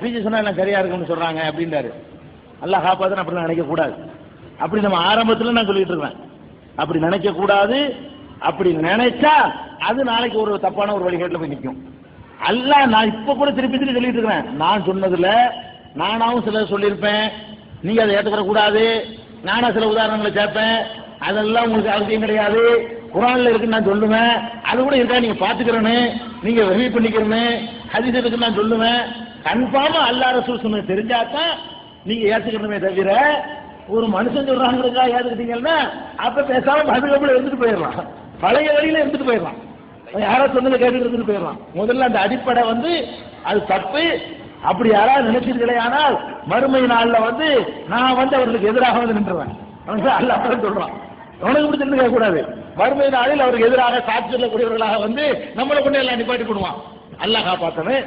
PG சொன்னா எல்லாம் சரியா இருக்கும்னு சொல்றாங்க அப்படின்றாரு. அல்லாஹ் காப்பாத்துன்னு அப்படி நினைக்க கூடாது அப்படி நம்ம ஆரம்பத்துல நான் சொல்லிட்டு இருக்கேன் அப்படி நினைக்க கூடாது அப்படி நினைச்சா அது நாளைக்கு ஒரு தப்பான ஒரு வழிகாட்டுல போய் நிற்கும் அல்ல நான் இப்ப கூட திருப்பி திருப்பி சொல்லிட்டு இருக்கிறேன் நான் சொன்னதுல நானாவும் சில சொல்லியிருப்பேன். நீங்க அதை ஏற்றுக்கிற கூடாது நானா சில உதாரணங்களை சேர்ப்பேன். அதெல்லாம் உங்களுக்கு அவசியம் கிடையாது. குரான்ல இருக்குன்னு நான் சொல்லுவேன். அது கூட இருக்கா? நீங்க பாத்துக்கிறேன்னு நீங்க வெளியே பண்ணிக்கிறேன்னு ஹதீஸ் இருக்குன்னு நான் சொல்லுவேன். கன்ஃபார்மா அல்லா ரசூல் சொன்னது தெரிஞ்சாதான் நீங்க ஏத்துக்கணுமே தவிர ஒரு மனுஷன் சொல்றாங்கிறதுக்கா ஏத்துக்கிட்டீங்கன்னா அப்ப பேசாம அதுக்கப்புறம் எடுத்துட்டு போயிடலாம். பழைய வழியில எடுத்துட்டு போயிடலாம். யாரோ சொன்னதை கேட்டுட்டு இருந்துட்டு போயிடலாம். முதல்ல அந்த அடிப்படை வந்து அது தப்பு. அப்படி யாராவது நினைச்சீர்களே ஆனால் மறுமை நாள்ல வந்து நான் வந்து அவர்களுக்கு எதிராக வந்து நின்றுவேன். அல்ல அப்பதான் சொல்றான். உனக்கு இப்படி திரும்ப கூடாது மறுமை நாளில் அவருக்கு எதிராக சாட்சி சொல்லக்கூடியவர்களாக வந்து நம்மளை கொண்டு எல்லாம் நிப்பாட்டி போடுவான் அல்லாஹ் காப்பாத்தவன்